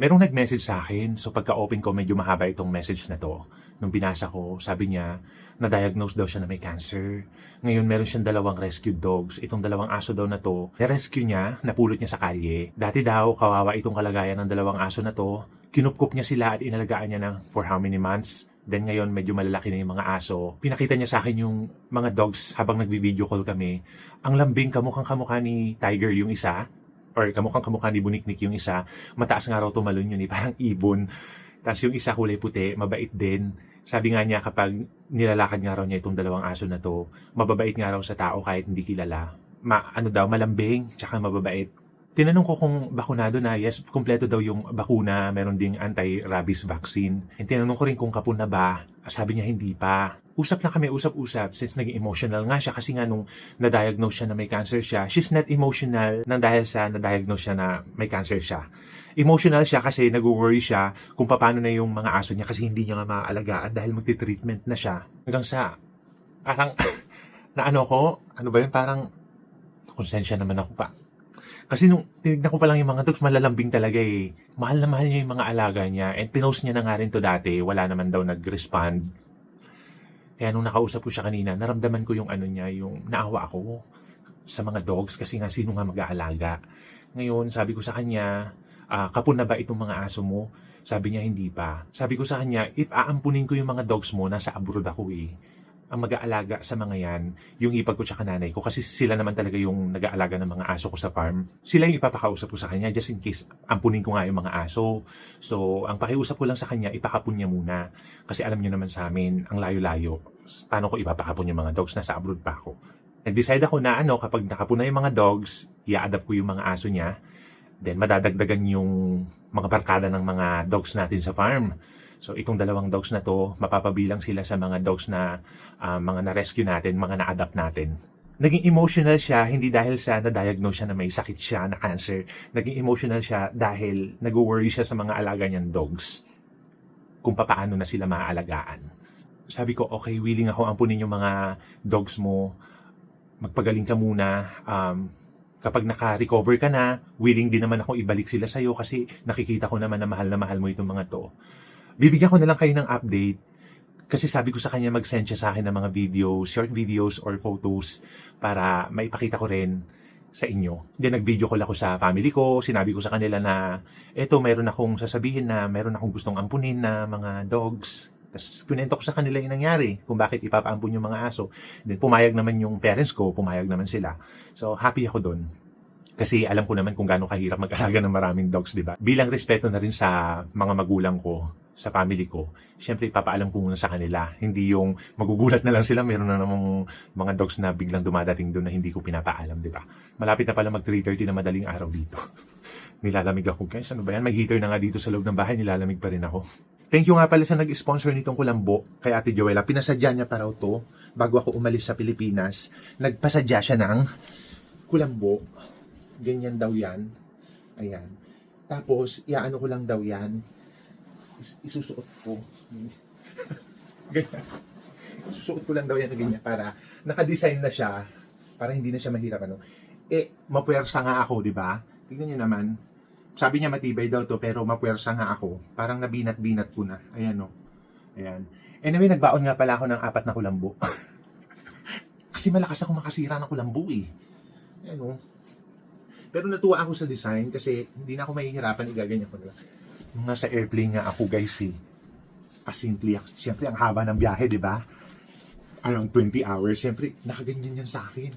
Merong nag-message sa akin, so pagka-open ko medyo mahaba itong message na to. Nung binasa ko, sabi niya, na-diagnose daw siya na may cancer. Ngayon, meron siyang dalawang rescued dogs. Itong dalawang aso daw na to, na-rescue niya, napulot niya sa kalye. Dati daw, kawawa itong kalagayan ng dalawang aso na to. Kinupkup niya sila at inalagaan niya ng for how many months. Then ngayon, medyo malalaki na yung mga aso. Pinakita niya sa akin yung mga dogs habang nagbi-video call kami. Ang lambing kamukhang kamukha ni Tiger yung isa, or kamukhang kamukha ni Buniknik yung isa, mataas nga raw tumalon yun eh, parang ibon. Tapos yung isa kulay puti, mabait din. Sabi nga niya kapag nilalakad nga raw niya itong dalawang aso na to, mababait nga raw sa tao kahit hindi kilala. Ma, ano daw, malambing, tsaka mababait. Tinanong ko kung bakunado na, yes, kumpleto daw yung bakuna, meron ding anti-rabies vaccine. And tinanong ko rin kung kapun na ba, sabi niya hindi pa. Usap na kami, usap-usap, since naging emotional nga siya kasi nga nung na-diagnose siya na may cancer siya, she's not emotional nang dahil sa na-diagnose siya na may cancer siya. Emotional siya kasi nag-worry siya kung paano na yung mga aso niya kasi hindi niya nga maaalagaan dahil magti-treatment na siya. Hanggang sa, parang, na ano ko, ano ba yun, parang, konsensya naman ako pa. Kasi nung tinignan ko pa lang yung mga dogs, malalambing talaga eh. Mahal na mahal niya yung mga alaga niya. And pinost niya na nga rin to dati. Wala naman daw nag-respond. Kaya nung nakausap ko siya kanina, naramdaman ko yung ano niya, yung naawa ako sa mga dogs kasi nga sino nga mag-aalaga. Ngayon, sabi ko sa kanya, ah, kapun na ba itong mga aso mo? Sabi niya, hindi pa. Sabi ko sa kanya, if aampunin ko yung mga dogs mo, nasa abroad ako eh. Ang mag-aalaga sa mga yan, yung ipag ko tsaka nanay ko, kasi sila naman talaga yung nag-aalaga ng mga aso ko sa farm. Sila yung ipapakausap ko sa kanya, just in case ampunin ko nga yung mga aso. So, ang pakiusap ko lang sa kanya, ipakapon niya muna. Kasi alam niyo naman sa amin, ang layo-layo. Paano ko ipapakapon yung mga dogs? Nasa abroad pa ako. Nag-decide ako na ano, kapag nakapon na yung mga dogs, i-adapt ko yung mga aso niya. Then, madadagdagan yung mga barkada ng mga dogs natin sa farm. So, itong dalawang dogs na to, mapapabilang sila sa mga dogs na ah, mga na-rescue natin, mga na-adapt natin. Naging emotional siya, hindi dahil sa na-diagnose siya na may sakit siya, na cancer. Naging emotional siya dahil nag-worry siya sa mga alaga niyang dogs. Kung papaano na sila maaalagaan. Sabi ko, okay, willing ako ampunin yung mga dogs mo. Magpagaling ka muna. Um, kapag naka-recover ka na, willing din naman ako ibalik sila sa'yo kasi nakikita ko naman na mahal na mahal mo itong mga to. Bibigyan ko na lang kayo ng update kasi sabi ko sa kanya mag-send siya sa akin ng mga videos, short videos or photos para maipakita ko rin sa inyo. Then nag-video call ako sa family ko, sinabi ko sa kanila na eto meron akong sasabihin na meron akong gustong ampunin na mga dogs. Tapos kunento ko sa kanila yung nangyari, kung bakit ipapaampun yung mga aso. Then pumayag naman yung parents ko, pumayag naman sila. So happy ako doon. Kasi alam ko naman kung gaano kahirap mag-alaga ng maraming dogs, di ba? Bilang respeto na rin sa mga magulang ko, sa family ko, syempre ipapaalam ko muna sa kanila. Hindi yung magugulat na lang sila, meron na namang mga dogs na biglang dumadating doon na hindi ko pinapaalam, di ba? Malapit na pala mag 3.30 na madaling araw dito. nilalamig ako, guys. Ano ba yan? May heater na nga dito sa loob ng bahay, nilalamig pa rin ako. Thank you nga pala sa nag-sponsor nitong kulambo kay Ate Joella. Pinasadya niya pa raw to bago ako umalis sa Pilipinas. Nagpasadya siya ng kulambo. Ganyan daw yan. Ayan. Tapos, iaano ko lang daw yan. Is- isusuot ko. ganyan. Isusuot ko lang daw yan ganyan para nakadesign na siya para hindi na siya mahirap ano. Eh, mapuwersa nga ako, di ba? Tingnan niyo naman. Sabi niya matibay daw to pero mapuwersa nga ako. Parang nabinat-binat ko na. Ayan o. Ayan. Anyway, nagbaon nga pala ako ng apat na kulambo. Kasi malakas ako makasira ng kulambo eh. Ayan o. Pero natuwa ako sa design kasi hindi na ako mahihirapan igaganyan ko na lang. Nasa airplane nga ako guys eh. Kasimple ako. Siyempre ang haba ng biyahe, di ba? Around 20 hours. Siyempre, nakaganyan yan sa akin.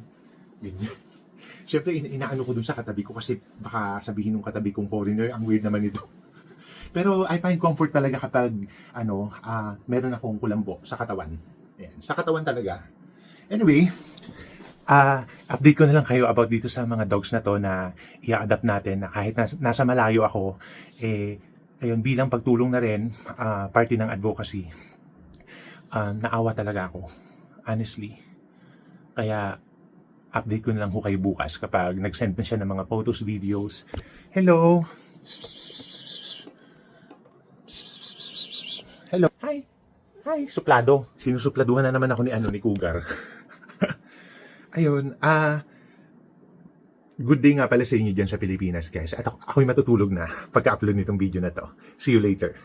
Ganyan. Siyempre, ina- inaano ko dun sa katabi ko kasi baka sabihin ng katabi kong foreigner, ang weird naman ito. Pero I find comfort talaga kapag ano, ah, meron akong kulambo sa katawan. Ayan, sa katawan talaga. Anyway, ah update ko na lang kayo about dito sa mga dogs na to na i-adapt natin na kahit nas- nasa malayo ako, eh, ayun, bilang pagtulong na rin, ah, party ng advocacy, ah, naawa talaga ako. Honestly. Kaya, update ko na lang ho kayo bukas kapag nag-send na siya ng mga photos, videos. Hello! Hello! Hi! Hi! Suplado. Sinusupladuhan na naman ako ni ano ni Cougar. Ayun, ah... Good day nga pala sa inyo dyan sa Pilipinas guys. At ako, ako'y matutulog na pagka-upload nitong video na to. See you later.